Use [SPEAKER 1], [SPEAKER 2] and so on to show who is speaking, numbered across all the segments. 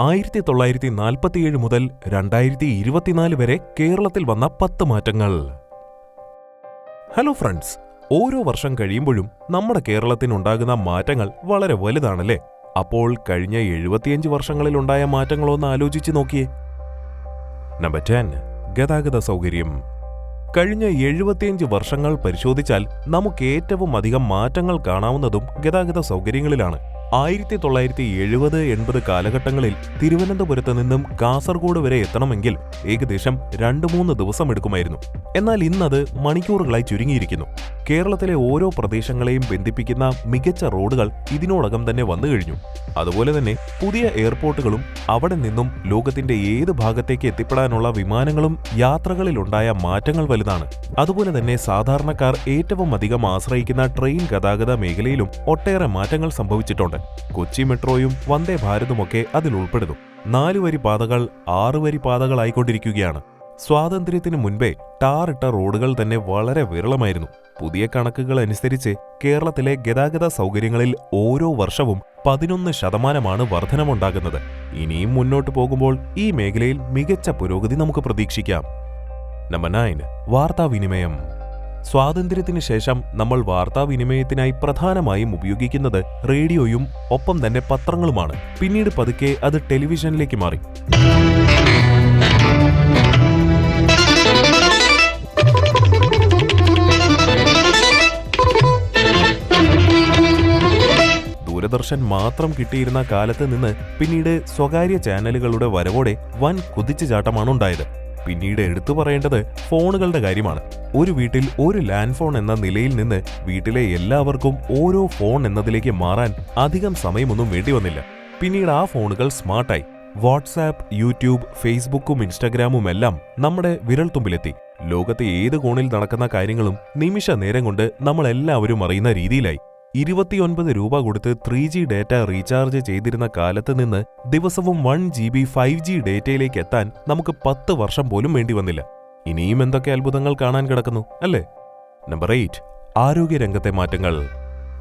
[SPEAKER 1] ആയിരത്തി തൊള്ളായിരത്തി നാൽപ്പത്തിയേഴ് മുതൽ രണ്ടായിരത്തി ഇരുപത്തിനാല് വരെ കേരളത്തിൽ വന്ന പത്ത് മാറ്റങ്ങൾ. ഹലോ ഫ്രണ്ട്സ് ഓരോ വർഷം കഴിയുമ്പോഴും നമ്മുടെ കേരളത്തിനുണ്ടാകുന്ന മാറ്റങ്ങൾ വളരെ വലുതാണല്ലേ? അപ്പോൾ കഴിഞ്ഞ എഴുപത്തിയഞ്ച് വർഷങ്ങളിലുണ്ടായ മാറ്റങ്ങളൊന്ന് ആലോചിച്ച് നോക്കിയേ. നമ്പർ ടെൻ ഗതാഗത സൗകര്യം. കഴിഞ്ഞ എഴുപത്തിയഞ്ച് വർഷങ്ങൾ പരിശോധിച്ചാൽ നമുക്ക് ഏറ്റവും അധികം മാറ്റങ്ങൾ കാണാവുന്നതും ഗതാഗത സൗകര്യങ്ങളിലാണ്. ആയിരത്തി തൊള്ളായിരത്തി എഴുപത് എൺപത് കാലഘട്ടങ്ങളിൽ തിരുവനന്തപുരത്ത് നിന്നും കാസർഗോഡ് വരെ എത്തണമെങ്കിൽ ഏകദേശം രണ്ട് മൂന്ന് ദിവസം എടുക്കുമായിരുന്നു എന്നാൽ ഇന്നത് മണിക്കൂറുകളായി ചുരുങ്ങിയിരിക്കുന്നു. കേരളത്തിലെ ഓരോ പ്രദേശങ്ങളെയും ബന്ധിപ്പിക്കുന്ന മികച്ച റോഡുകൾ ഇതിനോടകം തന്നെ വന്നു കഴിഞ്ഞു. അതുപോലെ തന്നെ പുതിയ എയർപോർട്ടുകളും അവിടെ നിന്നും ലോകത്തിന്റെ ഏത് ഭാഗത്തേക്ക് എത്തിപ്പെടാനുള്ള വിമാനങ്ങളും യാത്രകളിലുണ്ടായ മാറ്റങ്ങൾ വലുതാണ്. അതുപോലെ തന്നെ സാധാരണക്കാർ ഏറ്റവും അധികം ആശ്രയിക്കുന്ന ട്രെയിൻ ഗതാഗത മേഖലയിലും ഒട്ടേറെ മാറ്റങ്ങൾ സംഭവിച്ചിട്ടുണ്ട്. കൊച്ചി മെട്രോയും വന്ദേ ഭാരതുമൊക്കെ അതിൽ ഉൾപ്പെടുന്നു. നാലുവരി പാതകൾ ആറുവരി പാതകളായിക്കൊണ്ടിരിക്കുകയാണ്. സ്വാതന്ത്ര്യത്തിന് മുൻപേ ടാറിട്ട റോഡുകൾ തന്നെ വളരെ വിരളമായിരുന്നു. പുതിയ കണക്കുകൾ അനുസരിച്ച് കേരളത്തിലെ ഗതാഗത സൗകര്യങ്ങളിൽ ഓരോ വർഷവും പതിനൊന്ന് ശതമാനമാണ് വർധനമുണ്ടാകുന്നത് ഇനിയും മുന്നോട്ട് പോകുമ്പോൾ ഈ മേഖലയിൽ മികച്ച പുരോഗതി നമുക്ക് പ്രതീക്ഷിക്കാം. നമ്പർ നയൻ വാർത്താവിനിമയം. സ്വാതന്ത്ര്യത്തിന് ശേഷം നമ്മൾ വാർത്താവിനിമയത്തിനായി പ്രധാനമായും ഉപയോഗിക്കുന്നത് റേഡിയോയും ഒപ്പം തന്നെ പത്രങ്ങളുമാണ്. പിന്നീട് പതുക്കെ അത് ടെലിവിഷനിലേക്ക് മാറി. ദൂരദർശൻ മാത്രം കിട്ടിയിരുന്ന കാലത്ത് നിന്ന് പിന്നീട് സ്വകാര്യ ചാനലുകളുടെ വരവോടെ വൻ കുതിച്ചുചാട്ടമാണ് ഉണ്ടായത് പിന്നീട് എടുത്തു പറയേണ്ടത് ഫോണുകളുടെ കാര്യമാണ്. ഒരു വീട്ടിൽ ഒരു ലാൻഡ് ഫോൺ എന്ന നിലയിൽ നിന്ന് വീട്ടിലെ എല്ലാവർക്കും ഓരോ ഫോൺ എന്നതിലേക്ക് മാറാൻ അധികം സമയമൊന്നും വേണ്ടി വന്നില്ല പിന്നീട് ആ ഫോണുകൾ സ്മാർട്ടായി. വാട്സാപ്പ് യൂട്യൂബ് ഫേസ്ബുക്കും ഇൻസ്റ്റാഗ്രാമുമെല്ലാം നമ്മുടെ വിരൽത്തുമ്പിലെത്തി. ലോകത്തെ ഏത് കോണിൽ നടക്കുന്ന കാര്യങ്ങളും നിമിഷ നേരം കൊണ്ട് നമ്മളെല്ലാവരും അറിയുന്ന രീതിയിലായി. ഇരുപത്തിയൊൻപത് രൂപ കൊടുത്ത് ത്രീ ജി ഡേറ്റ റീചാർജ് ചെയ്തിരുന്ന കാലത്ത് നിന്ന് ദിവസവും one G B five G ഡേറ്റയിലേക്ക് എത്താൻ നമുക്ക് പത്ത് വർഷം പോലും വേണ്ടി വന്നില്ല. ഇനിയും എന്തൊക്കെ അത്ഭുതങ്ങൾ കാണാൻ കിടക്കുന്നു അല്ലേ? നമ്പർ എയ്റ്റ് ആരോഗ്യരംഗത്തെ മാറ്റങ്ങൾ.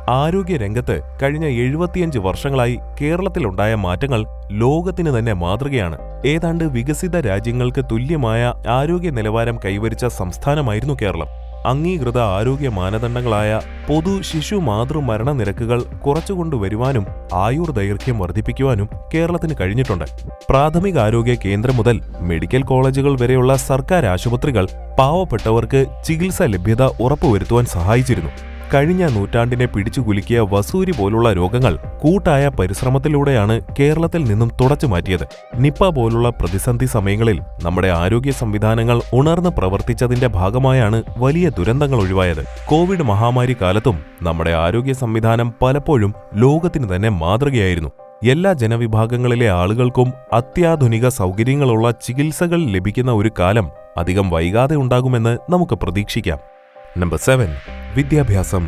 [SPEAKER 1] ആരോഗ്യരംഗത്ത് കഴിഞ്ഞ എഴുപത്തിയഞ്ച് വർഷങ്ങളായി കേരളത്തിലുണ്ടായ മാറ്റങ്ങൾ ലോകത്തിന് തന്നെ മാതൃകയാണ്. ഏതാണ്ട് വികസിത രാജ്യങ്ങൾക്ക് തുല്യമായ ആരോഗ്യ നിലവാരം കൈവരിച്ച സംസ്ഥാനമായിരുന്നു കേരളം. അംഗീകൃത ആരോഗ്യ മാനദണ്ഡങ്ങളായ പൊതു ശിശു മാതൃ മരണ നിരക്കുകൾ കുറച്ചുകൊണ്ടുവരുവാനും ആയുർ ദൈർഘ്യം വർദ്ധിപ്പിക്കുവാനും കേരളത്തിന് കഴിഞ്ഞിട്ടുണ്ട്. പ്രാഥമിക ആരോഗ്യ കേന്ദ്രം മുതൽ മെഡിക്കൽ കോളേജുകൾ വരെയുള്ള സർക്കാർ ആശുപത്രികൾ പാവപ്പെട്ടവർക്ക് ചികിത്സ ലഭ്യത ഉറപ്പുവരുത്തുവാൻ സഹായിച്ചിരുന്നു. കഴിഞ്ഞ നൂറ്റാണ്ടിനെ പിടിച്ചുകുലുക്കിയ വസൂരി പോലുള്ള രോഗങ്ങൾ കൂട്ടായ പരിശ്രമത്തിലൂടെയാണ് കേരളത്തിൽ നിന്നും തുടച്ചു മാറ്റിയത്. നിപ്പ പോലുള്ള പ്രതിസന്ധി സമയങ്ങളിൽ നമ്മുടെ ആരോഗ്യ സംവിധാനങ്ങൾ ഉണർന്ന് പ്രവർത്തിച്ചതിന്റെ ഭാഗമായാണ് വലിയ ദുരന്തങ്ങൾ ഒഴിവായത്. കോവിഡ് മഹാമാരി കാലത്തും നമ്മുടെ ആരോഗ്യ സംവിധാനം പലപ്പോഴും ലോകത്തിന് തന്നെ മാതൃകയായിരുന്നു. എല്ലാ ജനവിഭാഗങ്ങളിലെ ആളുകൾക്കും അത്യാധുനിക സൗകര്യങ്ങളുള്ള ചികിത്സകൾ ലഭിക്കുന്ന ഒരു കാലം അധികം വൈകാതെ ഉണ്ടാകുമെന്ന് നമുക്ക് പ്രതീക്ഷിക്കാം. നമ്പർ സെവൻ വിദ്യാഭ്യാസം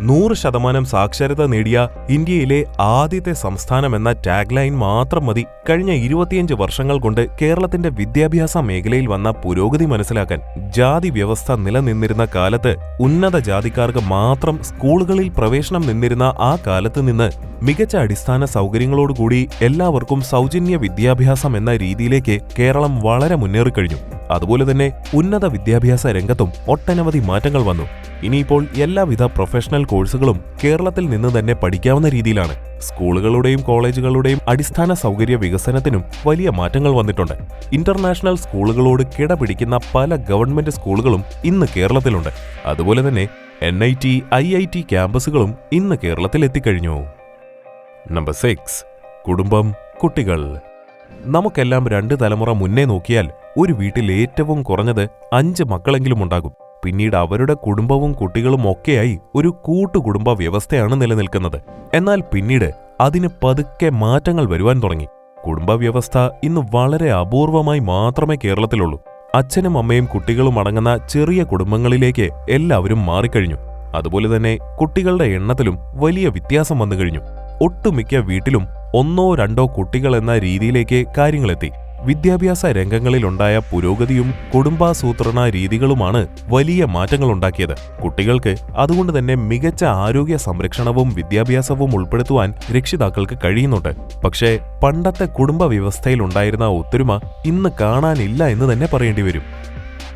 [SPEAKER 1] നൂറ് ശതമാനം സാക്ഷരത നേടിയ ഇന്ത്യയിലെ ആദ്യത്തെ സംസ്ഥാനം എന്ന ടാഗ് ലൈൻ മാത്രം മതി കഴിഞ്ഞ ഇരുപത്തിയഞ്ച് വർഷങ്ങൾ കൊണ്ട് കേരളത്തിന്റെ വിദ്യാഭ്യാസ മേഖലയിൽ വന്ന പുരോഗതി മനസ്സിലാക്കാൻ ജാതി വ്യവസ്ഥ നിലനിന്നിരുന്ന കാലത്ത് ഉന്നത ജാതിക്കാർക്ക് മാത്രം സ്കൂളുകളിൽ പ്രവേശനം നിന്നിരുന്ന ആ കാലത്ത് നിന്ന് മികച്ച അടിസ്ഥാന സൗകര്യങ്ങളോടുകൂടി എല്ലാവർക്കും സൗജന്യ വിദ്യാഭ്യാസം എന്ന രീതിയിലേക്ക് കേരളം വളരെ മുന്നേറിക്കഴിഞ്ഞു. അതുപോലെ തന്നെ ഉന്നത വിദ്യാഭ്യാസ രംഗത്തും ഒട്ടനവധി മാറ്റങ്ങൾ വന്നു. ഇനിയിപ്പോൾ എല്ലാവിധ പ്രൊഫഷണൽ കോഴ്സുകളും കേരളത്തിൽ നിന്ന് തന്നെ പഠിക്കാവുന്ന രീതിയിലാണ്. സ്കൂളുകളുടെയും കോളേജുകളുടെയും അടിസ്ഥാന സൗകര്യ വികസനത്തിനും വലിയ മാറ്റങ്ങൾ വന്നിട്ടുണ്ട്. ഇന്റർനാഷണൽ സ്കൂളുകളോട് കിടപിടിക്കുന്ന പല ഗവൺമെന്റ് സ്കൂളുകളും ഇന്ന് കേരളത്തിലുണ്ട്. അതുപോലെ തന്നെ N I T I I T ക്യാമ്പസുകളും ഇന്ന് കേരളത്തിൽ എത്തിക്കഴിഞ്ഞു നമ്പർ സിക്സ് കുടുംബം കുട്ടികൾ. നമുക്കെല്ലാം രണ്ട് തലമുറ മുന്നേ നോക്കിയാൽ ഒരു വീട്ടിൽ ഏറ്റവും കുറഞ്ഞത് അഞ്ച് മക്കളെങ്കിലും ഉണ്ടാകും. പിന്നീട് അവരുടെ കുടുംബവും കുട്ടികളും ഒക്കെയായി ഒരു കൂട്ടുകുടുംബ വ്യവസ്ഥയാണ് നിലനിൽക്കുന്നത്. എന്നാൽ പിന്നീട് അതിന് പതുക്കെ മാറ്റങ്ങൾ വരുവാൻ തുടങ്ങി. കുടുംബ വ്യവസ്ഥ ഇന്ന് വളരെ അപൂർവമായി മാത്രമേ കേരളത്തിലുള്ളൂ. അച്ഛനും അമ്മയും കുട്ടികളും അടങ്ങുന്ന ചെറിയ കുടുംബങ്ങളിലേക്ക് എല്ലാവരും മാറിക്കഴിഞ്ഞു. അതുപോലെ തന്നെ കുട്ടികളുടെ എണ്ണത്തിലും വലിയ വ്യത്യാസം വന്നു കഴിഞ്ഞു ഒട്ടുമിക്ക വീട്ടിലും ഒന്നോ രണ്ടോ കുട്ടികൾ എന്ന രീതിയിലേക്ക് കാര്യങ്ങളെത്തി. വിദ്യാഭ്യാസ രംഗങ്ങളിലുണ്ടായ പുരോഗതിയും കുടുംബാസൂത്രണ രീതികളുമാണ് വലിയ മാറ്റങ്ങളുണ്ടാക്കിയത്. കുട്ടികൾക്ക് അതുകൊണ്ട് തന്നെ മികച്ച ആരോഗ്യ സംരക്ഷണവും വിദ്യാഭ്യാസവും ഉൾപ്പെടുത്തുവാൻ രക്ഷിതാക്കൾക്ക് കഴിയുന്നുണ്ട്. പക്ഷേ പണ്ടത്തെ കുടുംബ വ്യവസ്ഥയിലുണ്ടായിരുന്ന ഒത്തൊരുമ ഇന്ന് കാണാനില്ല എന്ന് തന്നെ പറയേണ്ടി വരും.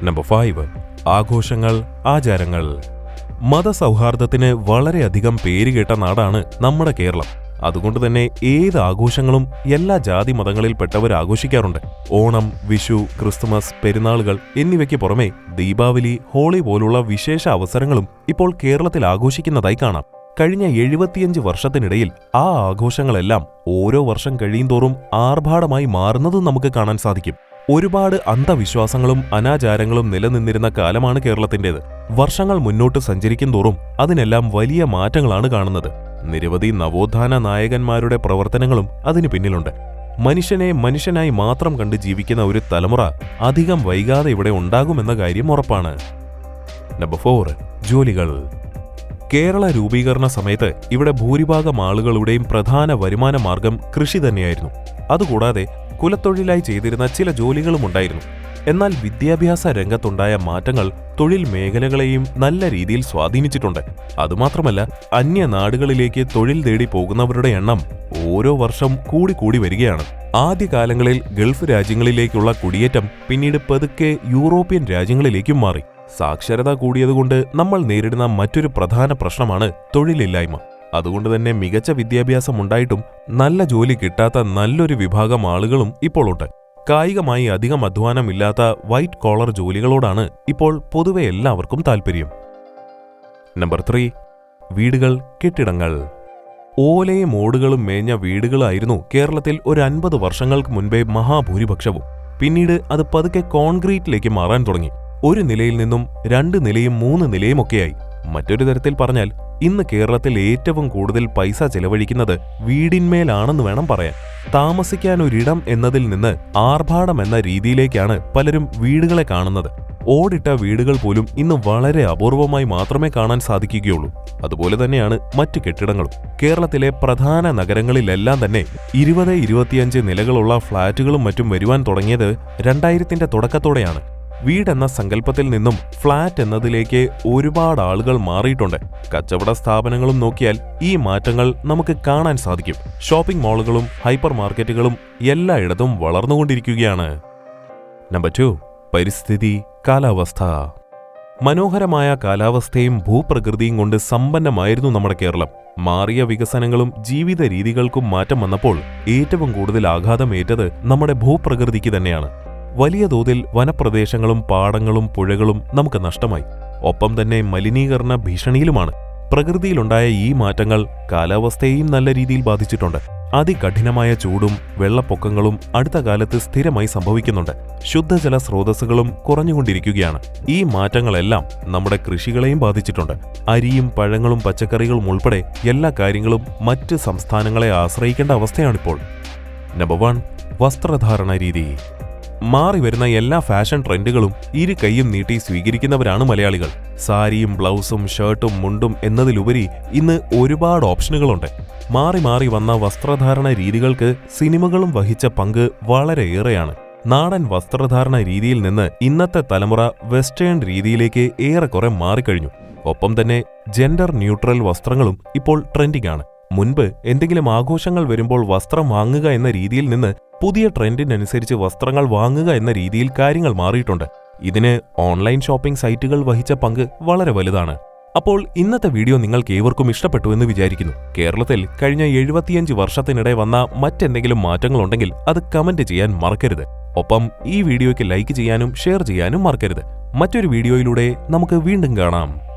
[SPEAKER 1] Number five. ആഘോഷങ്ങൾ ആചാരങ്ങൾ. മതസൗഹാർദ്ദത്തിന് വളരെയധികം പേരുകേട്ട നാടാണ് നമ്മുടെ കേരളം. അതുകൊണ്ട് തന്നെ ഏത് ആഘോഷങ്ങളും എല്ലാ ജാതി മതങ്ങളിൽപ്പെട്ടവർ ആഘോഷിക്കാറുണ്ട് ഓണം വിഷു ക്രിസ്തുമസ് പെരുന്നാളുകൾ എന്നിവയ്ക്ക് പുറമെ ദീപാവലി ഹോളി പോലുള്ള വിശേഷ അവസരങ്ങളും ഇപ്പോൾ കേരളത്തിൽ ആഘോഷിക്കുന്നതായി കാണാം. കഴിഞ്ഞ എഴുപത്തിയഞ്ച് വർഷത്തിനിടയിൽ ആ ആഘോഷങ്ങളെല്ലാം ഓരോ വർഷം കഴിയുന്തോറും ആർഭാടമായി മാറുന്നതും നമുക്ക് കാണാൻ സാധിക്കും. ഒരുപാട് അന്ധവിശ്വാസങ്ങളും അനാചാരങ്ങളും നിലനിന്നിരുന്ന കാലമാണ് കേരളത്തിന്റെത്. വർഷങ്ങൾ മുന്നോട്ട് സഞ്ചരിക്കും തോറും അതിനെല്ലാം വലിയ മാറ്റങ്ങളാണ് കാണുന്നത്. നിരവധി നവോത്ഥാന നായകന്മാരുടെ പ്രവർത്തനങ്ങളും അതിനു പിന്നിലുണ്ട്. മനുഷ്യനെ മനുഷ്യനായി മാത്രം കണ്ട് ജീവിക്കുന്ന ഒരു തലമുറ അധികം വൈകാതെ ഇവിടെ ഉണ്ടാകുമെന്ന കാര്യം ഉറപ്പാണ്. നമ്പർ ഫോർ ജോലികൾ. കേരള രൂപീകരണ സമയത്ത് ഇവിടെ ഭൂരിഭാഗം ആളുകളുടെയും പ്രധാന വരുമാന മാർഗം കൃഷി തന്നെയായിരുന്നു. അതുകൂടാതെ കുലത്തൊഴിലായി ചെയ്തിരുന്ന ചില ജോലികളും ഉണ്ടായിരുന്നു എന്നാൽ വിദ്യാഭ്യാസ രംഗത്തുണ്ടായ മാറ്റങ്ങൾ തൊഴിൽ മേഖലകളെയും നല്ല രീതിയിൽ സ്വാധീനിച്ചിട്ടുണ്ട്. അതുമാത്രമല്ല അന്യ നാടുകളിലേക്ക് തൊഴിൽ തേടി പോകുന്നവരുടെ എണ്ണം ഓരോ വർഷം കൂടിക്കൂടി വരികയാണ്. ആദ്യകാലങ്ങളിൽ ഗൾഫ് രാജ്യങ്ങളിലേക്കുള്ള കുടിയേറ്റം പിന്നീട് പതുക്കെ യൂറോപ്യൻ രാജ്യങ്ങളിലേക്കും മാറി. സാക്ഷരത കൂടിയതുകൊണ്ട് നമ്മൾ നേരിടുന്ന മറ്റൊരു പ്രധാന പ്രശ്നമാണ് തൊഴിലില്ലായ്മ. അതുകൊണ്ട് തന്നെ മികച്ച വിദ്യാഭ്യാസം ഉണ്ടായിട്ടും നല്ല ജോലി കിട്ടാത്ത നല്ലൊരു വിഭാഗം ആളുകളും ഇപ്പോൾ ഉണ്ട് കായികമായി അധികം അധ്വാനമില്ലാത്ത വൈറ്റ് കോളർ ജോലികളോടാണ് ഇപ്പോൾ പൊതുവെ എല്ലാവർക്കും താൽപ്പര്യം. നമ്പർ ത്രീ വീടുകൾ കെട്ടിടങ്ങൾ. ഓലയും ഓടുകളും മേഞ്ഞ വീടുകളായിരുന്നു കേരളത്തിൽ ഒരു അൻപത് വർഷങ്ങൾക്ക് മുൻപേ മഹാഭൂരിപക്ഷവും. പിന്നീട് അത് പതുക്കെ കോൺക്രീറ്റിലേക്ക് മാറാൻ തുടങ്ങി. ഒരു നിലയിൽ നിന്നും രണ്ട് നിലയും മൂന്ന് നിലയും ഒക്കെയായി മറ്റൊരു തരത്തിൽ പറഞ്ഞാൽ ഇന്ന് കേരളത്തിൽ ഏറ്റവും കൂടുതൽ പൈസ ചെലവഴിക്കുന്നത് വീടിന്മേലാണെന്ന് വേണം പറയാൻ. താമസിക്കാൻ ഒരിടം എന്നതിൽ നിന്ന് ആർഭാടം എന്ന രീതിയിലേക്കാണ് പലരും വീടുകളെ കാണുന്നത്. ഓടിട്ട വീടുകൾ പോലും ഇന്ന് വളരെ അപൂർവമായി മാത്രമേ കാണാൻ സാധിക്കുകയുള്ളൂ. അതുപോലെ തന്നെയാണ് മറ്റു കെട്ടിടങ്ങളും. കേരളത്തിലെ പ്രധാന നഗരങ്ങളിലെല്ലാം തന്നെ ഇരുപത് ഇരുപത്തിയഞ്ച് നിലകളുള്ള ഫ്ളാറ്റുകളും മറ്റും വരുവാൻ തുടങ്ങിയത് രണ്ടായിരത്തിന്റെ തുടക്കത്തോടെയാണ്. വീടെന്ന സങ്കല്പത്തിൽ നിന്നും ഫ്ളാറ്റ് എന്നതിലേക്ക് ഒരുപാട് ആളുകൾ മാറിയിട്ടുണ്ട്. കച്ചവട സ്ഥാപനങ്ങളും നോക്കിയാൽ ഈ മാറ്റങ്ങൾ നമുക്ക് കാണാൻ സാധിക്കും. ഷോപ്പിംഗ് മാളുകളും ഹൈപ്പർ മാർക്കറ്റുകളും എല്ലായിടത്തും വളർന്നുകൊണ്ടിരിക്കുകയാണ്. നമ്പർ ടു പരിസ്ഥിതി കാലാവസ്ഥ. മനോഹരമായ കാലാവസ്ഥയും ഭൂപ്രകൃതിയും കൊണ്ട് സമ്പന്നമായിരുന്നു നമ്മുടെ കേരളം. മാറിയ വികസനങ്ങളും ജീവിത രീതികൾക്കും മാറ്റം വന്നപ്പോൾ ഏറ്റവും കൂടുതൽ ആഘാതമേറ്റത് നമ്മുടെ ഭൂപ്രകൃതിക്ക് തന്നെയാണ്. വലിയ തോതിൽ വനപ്രദേശങ്ങളും പാടങ്ങളും പുഴകളും നമുക്ക് നഷ്ടമായി. ഒപ്പം തന്നെ മലിനീകരണ ഭീഷണിയിലുമാണ്. പ്രകൃതിയിലുണ്ടായ ഈ മാറ്റങ്ങൾ കാലാവസ്ഥയെയും നല്ല രീതിയിൽ ബാധിച്ചിട്ടുണ്ട്. അതികഠിനമായ ചൂടും വെള്ളപ്പൊക്കങ്ങളും അടുത്ത കാലത്ത് സ്ഥിരമായി സംഭവിക്കുന്നുണ്ട്. ശുദ്ധജല സ്രോതസ്സുകളും കുറഞ്ഞുകൊണ്ടിരിക്കുകയാണ്. ഈ മാറ്റങ്ങളെല്ലാം നമ്മുടെ കൃഷികളെയും ബാധിച്ചിട്ടുണ്ട്. അരിയും പഴങ്ങളും പച്ചക്കറികളും ഉൾപ്പെടെ എല്ലാ കാര്യങ്ങളും മറ്റ് സംസ്ഥാനങ്ങളെ ആശ്രയിക്കേണ്ട അവസ്ഥയാണിപ്പോൾ. നമ്പർ വൺ വസ്ത്രധാരണ രീതി. മാറി വരുന്ന എല്ലാ ഫാഷൻ ട്രെൻഡുകളും ഇരു കൈയും നീട്ടി സ്വീകരിക്കുന്നവരാണ് മലയാളികൾ. സാരിയും ബ്ലൗസും ഷർട്ടും മുണ്ടും എന്നതിലുപരി ഇന്ന് ഒരുപാട് ഓപ്ഷനുകളുണ്ട്. മാറി മാറി വന്ന വസ്ത്രധാരണ രീതികൾക്ക് സിനിമകളും വഹിച്ച പങ്ക് വളരെയേറെയാണ് നാടൻ വസ്ത്രധാരണ രീതിയിൽ നിന്ന് ഇന്നത്തെ തലമുറ വെസ്റ്റേൺ രീതിയിലേക്ക് ഏറെക്കുറെ മാറിക്കഴിഞ്ഞു. ഒപ്പം തന്നെ ജെൻഡർ ന്യൂട്രൽ വസ്ത്രങ്ങളും ഇപ്പോൾ ട്രെൻഡിംഗ് ആണ് മുൻപ് എന്തെങ്കിലും ആഘോഷങ്ങൾ വരുമ്പോൾ വസ്ത്രം വാങ്ങുക എന്ന രീതിയിൽ നിന്ന് പുതിയ ട്രെൻഡിനനുസരിച്ച് വസ്ത്രങ്ങൾ വാങ്ങുക എന്ന രീതിയിൽ കാര്യങ്ങൾ മാറിയിട്ടുണ്ട്. ഇതിന് ഓൺലൈൻ ഷോപ്പിംഗ് സൈറ്റുകൾ വഹിച്ച പങ്ക് വളരെ വലുതാണ്. അപ്പോൾ ഇന്നത്തെ വീഡിയോ നിങ്ങൾക്ക് ഏവർക്കും ഇഷ്ടപ്പെട്ടു എന്ന് വിചാരിക്കുന്നു. കേരളത്തിൽ കഴിഞ്ഞ എഴുപത്തിയഞ്ച് വർഷത്തിനിടെ വന്ന മറ്റെന്തെങ്കിലും മാറ്റങ്ങളുണ്ടെങ്കിൽ അത് കമന്റ് ചെയ്യാൻ മറക്കരുത്. ഒപ്പം ഈ വീഡിയോയ്ക്ക് ലൈക്ക് ചെയ്യാനും ഷെയർ ചെയ്യാനും മറക്കരുത്. മറ്റൊരു വീഡിയോയിലൂടെ നമുക്ക് വീണ്ടും കാണാം.